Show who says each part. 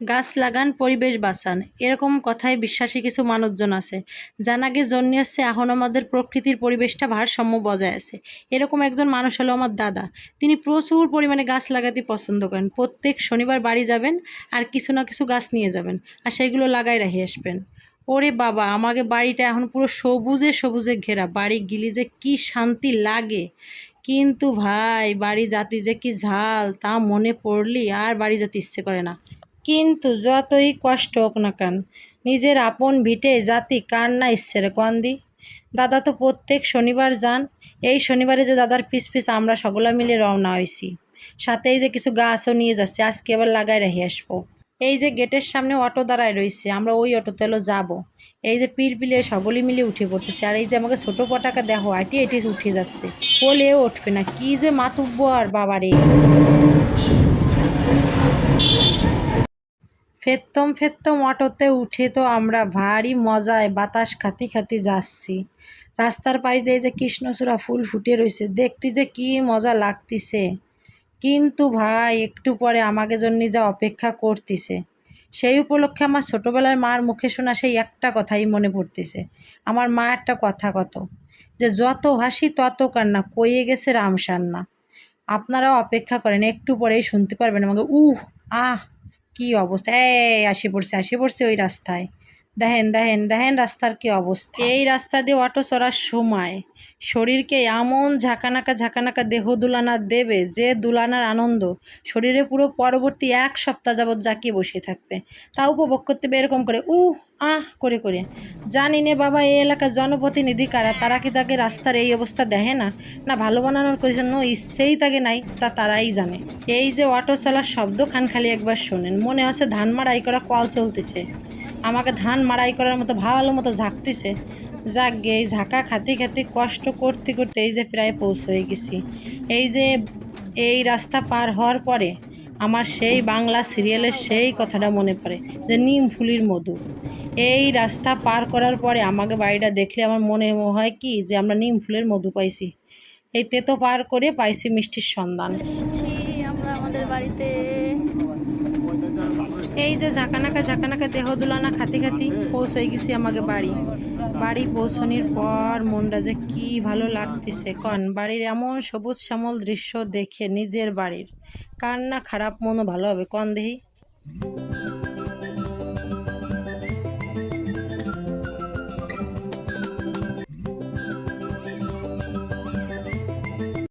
Speaker 1: গাছ লাগান, পরিবেশ বাঁচান। এরকম কথায় বিশ্বাসী কিছু মানুষজন আছে। জানাগে জন্মিয়েছে এখন আমাদের প্রকৃতির পরিবেশটা ভারসাম্য বজায় আছে। এরকম একজন মানুষ হলো আমার দাদা। তিনি প্রচুর পরিমাণে গাছ লাগাতে পছন্দ করেন। প্রত্যেক শনিবার বাড়ি যাবেন আর কিছু না কিছু গাছ নিয়ে যাবেন আর সেইগুলো লাগাই রেখে আসবেন। ওরে বাবা, আমাকে বাড়িটা এখন পুরো সবুজে সবুজে ঘেরা। বাড়ি গিলি যে কি শান্তি লাগে। কিন্তু ভাই, বাড়ি জাতি যে কি ঝাল, তা মনে পড়লি আর বাড়ি যেতে ইচ্ছে করে না। কিন্তু যতই কষ্ট হোক না কেন, নিজের আপন ভিটে জাতি কার না ইচ্ছে রে কন্দি? দাদা তো প্রত্যেক শনিবার যান, এই শনিবারে যে দাদার পিস পিস আমরা সকলে মিলে রওনা হয়েছি সাথে এই যে কিছু গাছও নিয়ে যাচ্ছি, আজকে এবার লাগাই রেখে আসব। এই যে গেটের সামনে অটো দাঁড়ায় রয়েছে আমরা ওই অটোতে হলো যাব। এই যে পিলপিলে সকলে মিলে উঠে পড়তেছে, আর এই যে আমাকে ছোট পটাকা দেখো আটি এটি উঠে যাচ্ছে। কোলেও উঠবে না, কি যে মাতুব্য আর বাবারে। ফেত্তম ফেত্তম অটোতে উঠে তো আমরা ভারী মজায় বাতাস খাতি খাতি যাচ্ছি। রাস্তার পাশ দিয়ে যে কৃষ্ণচূড়া ফুল ফুটে রয়েছে দেখতে যে কি মজা লাগতিছে। কিন্তু ভাই, একটু পরে আমাকে জন্য যা অপেক্ষা করতেছে। সেই উপলক্ষে আমার ছোটোবেলার মার মুখে শোনা সেই একটা কথাই মনে পড়তেছে। আমার মা একটা কথা কত, যে যত হাসি তত কান্না, কইয়ে গেছে রামসান্না আপনারাও অপেক্ষা করেন, একটু পরেই শুনতে পারবেন আমাকে। উহ, আহ কি অবস্থা? এই আসে পড়ছে আসে পড়ছে ওই রাস্তায়। দেখেন দেখেন দেখেন রাস্তার কি অবস্থা। এই রাস্তা দিয়ে অটো চড়ার সময় শরীরকে এমন ঝাঁকানাকা ঝাঁকানাকা দেহ দুলানা দেবে যে দুলানার আনন্দ। শরীরে পুরো পরবর্তী এক সপ্তাহ যাবৎ জাকিয়ে বসে থাকবে। তা উপভোগ করতে এরকম করে, উহ, আহ, করে করে। জানি নে বাবা, এই এলাকার জনপ্রতিনিধি কারা? তারা কি তাকে রাস্তার এই অবস্থা দেখে না? না, ভালো বানানোর জন্য ইচ্ছেই তাকে নাই, তা তারাই জানে। এই যে অটো চলার শব্দ খান খালি একবার শোনেন। মনে আছে ধান মাড়াই করা কল চলতেছে। আমাকে ধান মাড়াই করার মতো ভালো মতো ঝাঁকতেছে। যাক গে, এই ঝাঁকা খাতে খাতে কষ্ট করতে করতে এই যে প্রায় পৌঁছে গেছি। এই যে এই রাস্তা পার হওয়ার পরে আমার সেই বাংলা সিরিয়ালের সেই কথাটা মনে পড়ে যে নিম ফুলির মধু। এই রাস্তা পার করার পরে আমাকে বাড়িটা দেখলে আমার মনে হয় কি যে আমরা নিম ফুলের মধু পাইছি। এই তেতো পার করে পাইছি মিষ্টির সন্ধান।
Speaker 2: আমরা আমাদের বাড়িতে।
Speaker 1: এই যে ঝাঁকানাকা ঝাঁকানাকা দেহ দুলানা খাতি খাতি হয়ে গেছি আমাকে বাড়ি। বাড়ি পৌঁছানোর পর মনটা যে কি ভালো লাগতেছে, কন। বাড়ির এমন সবুজ শ্যামল দৃশ্য দেখে নিজের বাড়ির কার না খারাপ মনও ভালো হবে। কন দেহি